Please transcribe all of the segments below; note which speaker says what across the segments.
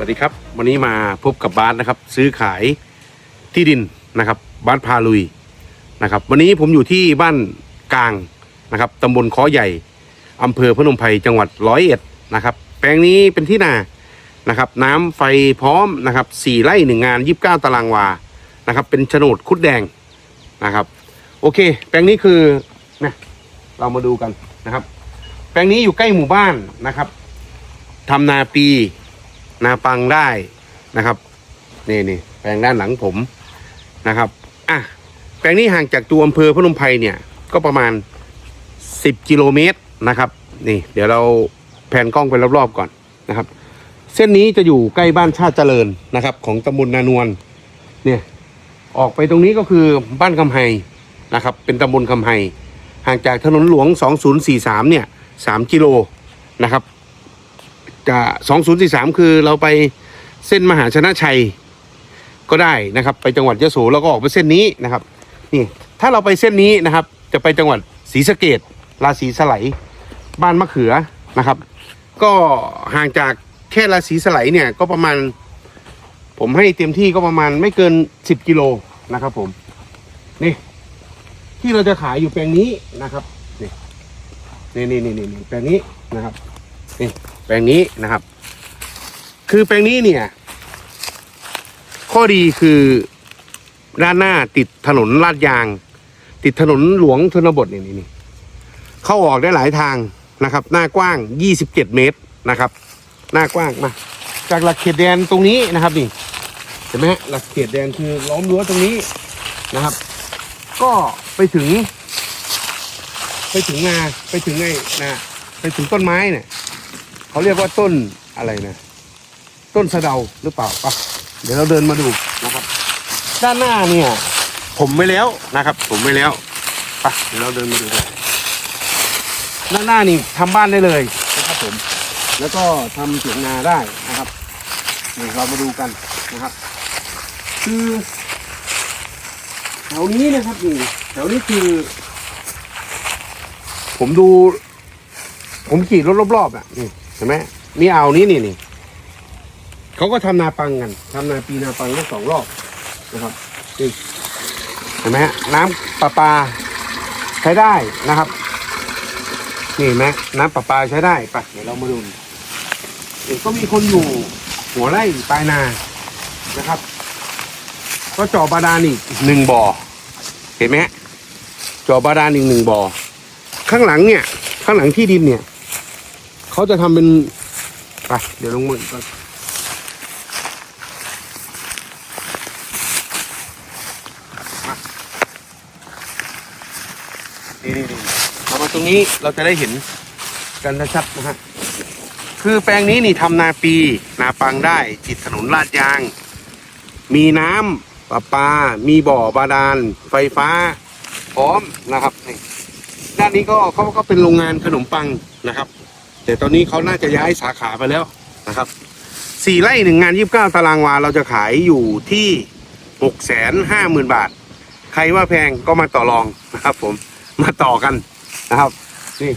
Speaker 1: สวัสดีครับ วันนี้มาพบกับบาสนะครับ ซื้อขายที่ดินนะครับ บ้าสพาลุยนะครับ วันนี้ผมอยู่ที่บ้านกลางนะครับตำบลค้อใหญ่อำเภอพนมไพรจังหวัดร้อยเอ็ดนะครับ แปลงนี้เป็นที่นานะครับ น้ำไฟพร้อมนะครับสี่ไร่หนึ่งงานยี่สิบเก้าตารางวานะครับ เป็นโฉนดคุดแดงนะครับ โอเค แปลงนี้คือนะเรามาดูกันนะครับ แปลงนี้อยู่ใกล้หมู่บ้านนะครับทำนาปี นาปังได้นะครับนี่นี่แปลงด้านหลังผมนะครับอะแปลงนี้ห่างจากตัวอำเภอพนมไพรเนี่ยก็ประมาณ 10 กิโลเมตรนะครับนี่เดี๋ยวเราแผนกล้องไปรอบๆก่อนนะครับ เส้นนี้จะอยู่ใกล้บ้านชาติเจริญนะครับ ของตำบลนานวลเนี่ยออกไปตรงนี้ก็คือบ้านคำไฮนะครับ เป็นตำบลคำไฮห่างจากถนนหลวง 2043 เนี่ย 3 กิโลนะครับ จะสองศูนย์สี่สามคือเราไปเส้นมหาชนะชัยก็ได้นะครับ ไปจังหวัดยะโสแล้วก็ออกไปเส้นนี้นะครับนี่ถ้าเราไปเส้นนี้นะครับ จะไปจังหวัดศรีสะเกดราศีสไลบ้านมะเขือนะครับ ก็ห่างจากแค่ราศีสไลเนี่ยก็ประมาณ ผมให้เต็มที่ก็ประมาณไม่เกินสิบกิโลนะครับ ผมนี่ที่เราจะขายอยู่แปลงนี้นะครับนี่นี่นี่นี่แปลงนี้นะครับ นี่แปลงนี้นะครับ คือแปลงนี้เนี่ย ข้อดีคือด้านหน้าติดถนนลาดยาง ติดถนนหลวงชนบทนี่นี่นี่เข้าออกได้หลายทางนะครับ หน้ากว้าง 27 เมตรนะครับ หน้ากว้างมา จากหลักเขตแดนตรงนี้นะครับนี่เห็นไหมฮะหลักเขตแดนคือล้อมรั้วตรงนี้นะครับ ก็ไปถึง ไปถึงนาไปถึงไอ้นะไปถึงต้นไม้เนี่ย เขาเรียกว่าต้นอะไรนะ ต้นสะเดาหรือเปล่าปะเดี๋ยวเราเดินมาดูนะครับ ด้านหน้าเนี่ย ผมไว้แล้วนะครับ ผมไว้แล้วปะเดี๋ยวเราเดินมาดูกันด้านหน้านี่ทำบ้านได้เลยนะครับผม แล้วก็ทำเสียงนาได้นะครับนี่เรามาดูกันนะครับ คือแถวนี้นะครับนี่แถวนี้คือ ผมดู ผมขี่รถรอบๆอะนี่ เห็นไหมมีเอานี้นี่นี่เขาก็ทำนาปังกันทำนาปีนาปังก็สองรอบนะครับนี่เห็นไหมฮะน้ำประปาใช้ได้นะครับ นี่เห็นไหมน้ำประปาใช้ได้ไปเดี๋ยวเรามาดูเดี๋ยวก็มีคนอยู่หัวไร่ปลายนานะครับ ก็จาะบาดาลอีกหนึ่งบ่อเห็นไหมจาะบาดาลอีกหนึ่งบ่อข้างหลังเนี่ย ข้างหลังที่ดินเนี่ย เขาจะทำเป็นไปเดี๋ยวลงมือก่อนนี่นี่นี่เรามาตรงนี้เราจะได้เห็นกันชัดนะฮะคือแปลงนี้นี่ทำนาปี นาปังได้ติดถนนลาดยาง มีน้ำประปา มีบ่อบาดาล ไฟฟ้า พร้อมนะครับนี่ด้านนี้ก็เขาก็เป็นโรงงานขนมปังนะครับ แต่ตอนนี้เขาน่าจะย้ายสาขาไปแล้วนะครับสี่ไร่หนึ่งงานยี่สิบเก้าตารางวาเราจะขายอยู่ที่หกแสนห้าหมื่นบาท ใครว่าแพงก็มาต่อรองนะครับ ผมมาต่อกันนะครับนี่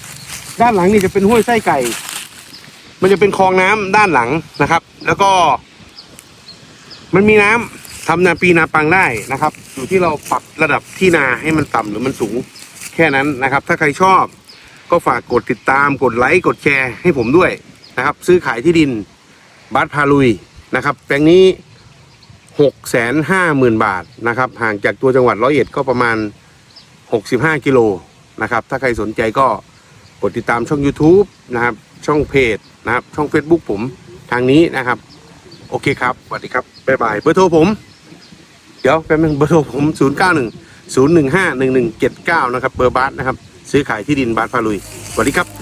Speaker 1: ด้านหลังนี่จะเป็นห้วยไส้ไก่ มันจะเป็นคลองน้ำด้านหลังนะครับ แล้วก็ มันมีน้ำทำนาปีนาปังได้นะครับ อยู่ที่เราปรับระดับที่นาให้มันต่ำหรือมันสูงแค่นั้นนะครับ ถ้าใครชอบ ก็ฝากกดติดตามกดไลค์กดแชร์ให้ผมด้วยนะครับ ซื้อขายที่ดินบาสพาลุยนะครับแปลงนี้หกแสนห้าหมื่นบาทนะครับห่างจากตัวจังหวัดร้อยเอ็ดก็ประมาณหกสิบห้ากิโลนะครับถ้าใครสนใจก็กดติดตามช่อง YouTube นะครับ ช่องเพจนะครับ ช่อง Facebook ผมทางนี้นะครับ โอเคครับสวัสดีครับ บ๊ายบาย เบอร์โทรผม เดี๋ยวแป๊บนึงเบอร์โทรผม 0 9 1 0 1 5 1 1 7 9 นะครับ เบอร์บาสนะครับ ซื้อขายที่ดินบานพาลุยสวัสดีครับ